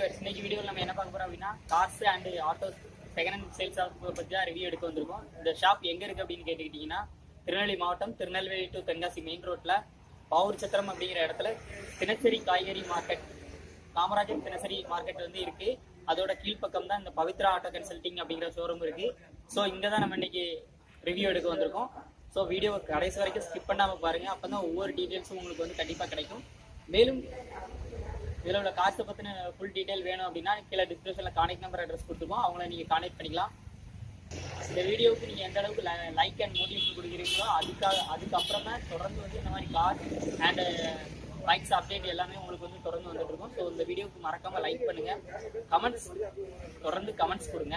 போகிறோம் அப்படின்னா cars and autos second hand sales shop பற்றி தான் ரிவ்யூ எடுக்க வந்திருக்கோம். இந்த ஷாப் எங்கே இருக்குது அப்படின்னு கேட்டுக்கிட்டிங்கன்னா திருநெல்வேலி மாவட்டம் திருநெல்வேலி டு தென்காசி மெயின் ரோட்டில் பாவூர் சத்திரம் அப்படிங்கிற இடத்துல தினசரி காய்கறி மார்க்கெட் காமராஜர் தினசரி மார்க்கெட் வந்து இருக்குது அதோட கீழ்ப்பக்கம் தான் இந்த பவித்ரா ஆட்டோ கன்சல்டிங் அப்படிங்கிற ஷோரூம் இருக்குது ஸோ இங்கே தான் நம்ம இன்னைக்கு ரிவ்யூ எடுக்க வந்திருக்கோம். ஸோ வீடியோ கடைசி வரைக்கும் ஸ்கிப் பண்ணாமல் பாருங்கள் அப்போ தான் ஒவ்வொரு டீட்டெயில்ஸும் உங்களுக்கு வந்து கண்டிப்பாக கிடைக்கும். மேலும் இதில் உள்ள காசை பற்றின ஃபுல் டீட்டெயில் வேணும் அப்படின்னா கீழே டிஸ்கிரிப்ஷனில் கான்டாக்ட் நம்பர் அட்ரஸ் கொடுத்துருவோம். அவங்கள நீங்கள் கான்டாக்ட் பண்ணிக்கலாம். இந்த வீடியோவுக்கு நீங்கள் எந்த அளவுக்கு லைக் அண்ட் மோட்டிவேஷன் கொடுக்குறீங்களோ அதுக்காக அதுக்கப்புறமா தொடர்ந்து வந்து இந்த மாதிரி கார் அண்டு பைக்ஸ் அப்டேட் எல்லாமே உங்களுக்கு வந்து தொடர்ந்து வந்துட்டு இருக்கும். ஸோ இந்த வீடியோவுக்கு மறக்காமல் லைக் பண்ணுங்கள் கமெண்ட்ஸ் தொடர்ந்து கமெண்ட்ஸ் கொடுங்க.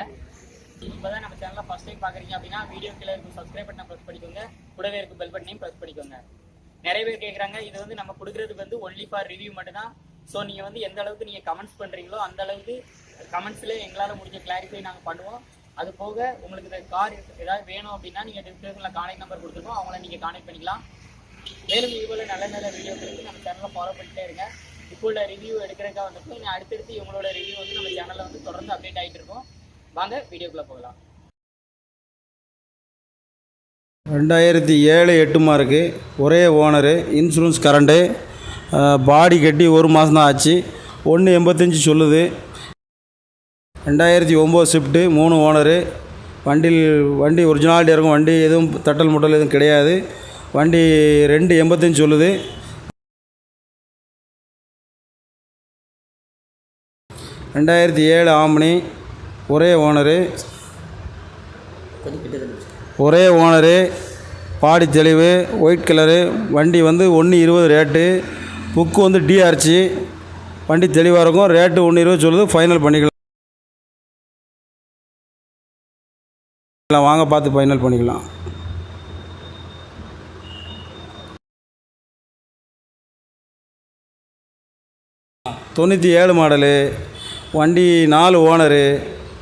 இப்போ தான் நம்ம சேனலில் ஃபஸ்ட் டைம் பார்க்குறீங்க அப்படின்னா வீடியோ கீழே இருக்கும் சப்ஸ்கிரைப் பட்டனை ப்ரெஸ் பண்ணிக்கோங்க. கூடவே இருக்கும் பெல் பட்டனையும் ப்ரெஸ் பண்ணிக்கோங்க. நிறைய பேர் கேட்குறாங்க இது வந்து நம்ம கொடுக்குறதுக்கு வந்து ஒன்லி ஃபார் ரிவ்யூ மட்டும் தான் ஸோ நீங்கள் வந்து எந்த அளவுக்கு நீங்கள் கமெண்ட்ஸ் பண்ணுறீங்களோ அந்த அளவுக்கு கமெண்ட்ஸில் எங்களால் முடிஞ்ச கிளாரிஃபை நாங்கள் பண்ணுவோம். அது போக உங்களுக்கு இந்த கார் ஏதாவது வேணும் அப்படின்னா நீங்கள் டிஸ்கிரிப்ஷனில் கான்டாக்ட் நம்பர் கொடுத்துருக்கோம். அவங்கள நீங்கள் கான்டாக்ட் பண்ணிக்கலாம். மேலும் இதுபோல் நல்ல நல்ல வீடியோக்களுக்கு நம்ம சேனலை ஃபாலோ பண்ணிட்டே இருங்க. இப்போ உள்ள ரிவ்யூ எடுக்கிறதுக்காக வந்துட்டு நீங்கள் அடுத்தடுத்து இவங்களோட ரிவ்யூ வந்து நம்ம சேனலில் வந்து தொடர்ந்து அப்டேட் ஆகிட்டு இருக்கோம். வாங்க வீடியோக்குள்ளே போகலாம். ரெண்டாயிரத்தி ஏழு எட்டு மார்க்கு ஒரே ஓனரு இன்சூரன்ஸ் கரண்ட்டு பாடி கட்டி ஒரு மாதம் தான் ஆச்சு. ஒன்று எண்பத்தஞ்சு சொல்லுது. ரெண்டாயிரத்தி ஒம்பது ஷிஃப்ட்டு மூணு ஓனரு. வண்டியில் வண்டி ஒரிஜினாலிட்டி இருக்கும் வண்டி எதுவும் தட்டல் முட்டல் எதுவும் கிடையாது. வண்டி ரெண்டு எண்பத்தஞ்சு சொல்லுது. ரெண்டாயிரத்தி ஏழு ஆம்னி ஒரே ஓனரு. ஒரே ஓனரு. பாடி தெளிவு ஒயிட் கலரு. வண்டி வந்து ஒன்று இருபது ரேட்டு. புக்கு வந்து டிஆர்ச்சி வண்டி தெளிவாக இருக்கும். ரேட்டு ஒன்று இருபது சொல்லுது. ஃபைனல் பண்ணிக்கலாம். வாங்க பார்த்து ஃபைனல் பண்ணிக்கலாம். தொண்ணூற்றி ஏழு மாடலு. வண்டி நாலு ஓனரு.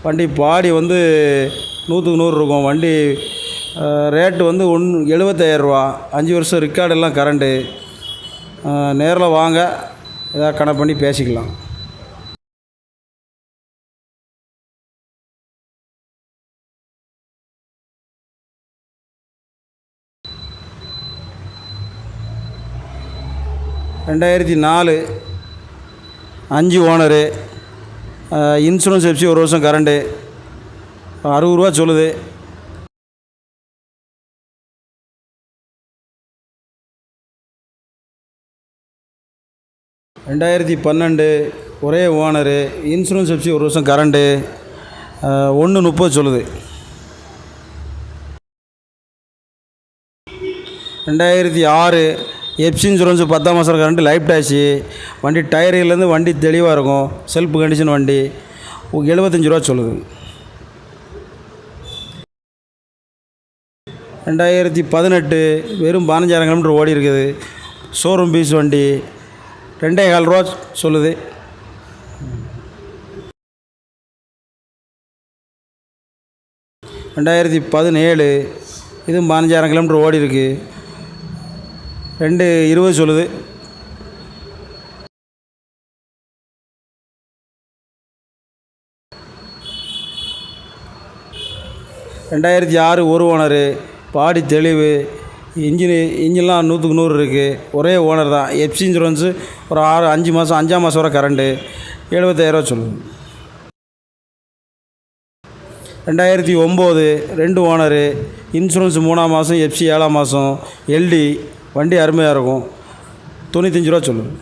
வண்டி பாடி வந்து நூற்றுக்கு நூறு இருக்கும். வண்டி ரேட்டு வந்து ஒன் எழுபத்தாயிரரூவா அஞ்சு வருஷம் ரெக்கார்டெல்லாம் கரண்ட்டு நேரில் வாங்க. எதாவது கணக்கு பண்ணி பேசிக்கலாம். ரெண்டாயிரத்தி நாலு அஞ்சு ஓனரு இன்சூரன்ஸ் எஃப்சி ஒரு வருஷம் கரண்ட்டு அறுபது ரூபா சொல்லுது. ரெண்டாயிரத்தி பன்னெண்டு ஒரே ஓனரு இன்சூரன்ஸ் வச்சு ஒரு வருஷம் கரண்ட்டு ஒன்று முப்பது சொல்லுது. ரெண்டாயிரத்தி ஆறு எப்சி இன்சூரன்ஸு பத்தாம் மாதம் கரண்ட்டு லைஃப் டேக்ஸி வண்டி டயர்லேருந்து வண்டி தெளிவாக இருக்கும். செல்ஃப் கண்டிஷன் வண்டி. எழுபத்தஞ்சி ரூபா சொல்லுது. ரெண்டாயிரத்தி பதினெட்டு வெறும் பதினஞ்சாயிரம் கிலோமீட்டர் ஓடி இருக்குது. ஷோரூம் பீஸ் வண்டி. ரெண்டே கால் ரூபா சொல்லுது. ரெண்டாயிரத்தி பதினேழு இதுவும் பதினஞ்சாயிரம் கிலோமீட்டர் ஓடி இருக்கு. ரெண்டு இருபது சொல்லுது. ரெண்டாயிரத்தி ஆறு ஒரு ஓனரு பாடி தெளிவு. இன்ஜின் இன்ஜின்லாம் நூற்றுக்கு நூறு இருக்குது ஒரே ஓனர் தான். எஃப்சி இன்சூரன்ஸு ஒரு ஆறு அஞ்சு மாதம் அஞ்சாம் மாதம் வர கரண்ட்டு எழுபத்தாயிரரூவா சொல்லுங்கள் ரெண்டாயிரத்தி ஒம்பது ரெண்டு ஓனரு இன்சூரன்ஸ் மூணாம் மாதம் எஃப்சி ஏழாம் மாதம் எல்டி வண்டி அருமையாக இருக்கும். தொண்ணூத்தஞ்சு ரூபா சொல்லுங்கள்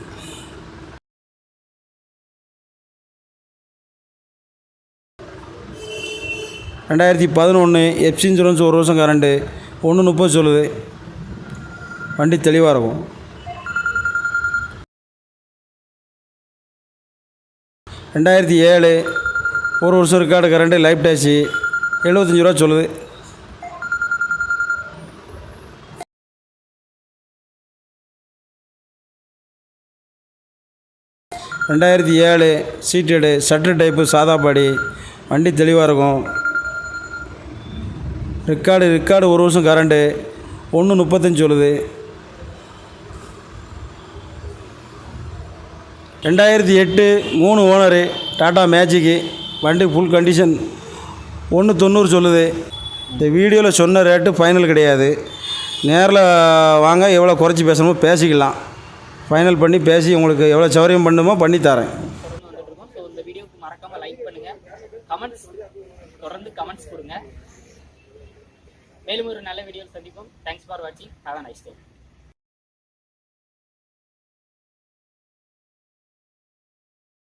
ரெண்டாயிரத்தி பதினொன்று எஃப்சி இன்சூரன்ஸ் ஒரு வருஷம் கரண்ட்டு ஒன்று முப்பது சொல்லுது. வண்டி தெளிவாக இருக்கும். ரெண்டாயிரத்தி ஏழு ஒரு வருஷம் ரெக்கார்டு கரண்ட்டு லைஃப் டேக்ஸி எழுபத்தஞ்சி ரூபா சொல்லுது. ரெண்டாயிரத்தி ஏழு சீட்டடு சட்ரு டைப்பு சாதாப்பாடி வண்டி தெளிவாக இருக்கும். ரெக்கார்டு ரெக்கார்டு ஒரு வருஷம் கரண்ட்டு ஒன்று முப்பத்தஞ்சு சொல்லுது. ரெண்டாயிரத்தி எட்டு மூணு ஓனரு டாட்டா மேஜிக்கு. வண்டி ஃபுல் கண்டிஷன் ஒன்று தொண்ணூறு சொல்லுது. இந்த வீடியோவில் சொன்ன ரேட்டு ஃபைனல் கிடையாது. நேரில் வாங்க எவ்வளோ குறைச்சி பேசணுமோ பேசிக்கலாம். ஃபைனல் பண்ணி பேசி உங்களுக்கு எவ்வளோ சௌரியம் பண்ணுமோ பண்ணி தரேன். ஸோ இந்த வீடியோக்கு மறக்காமல் லைக் பண்ணுங்கள் கமெண்ட்ஸ் தொடர்ந்து கமெண்ட்ஸ் கொடுங்க. மேலும் ஒரு நல்ல வீடியோ சந்திப்போம். தேங்க்ஸ் ஃபார் வாட்சிங் ஹாவ் அ நைஸ் டே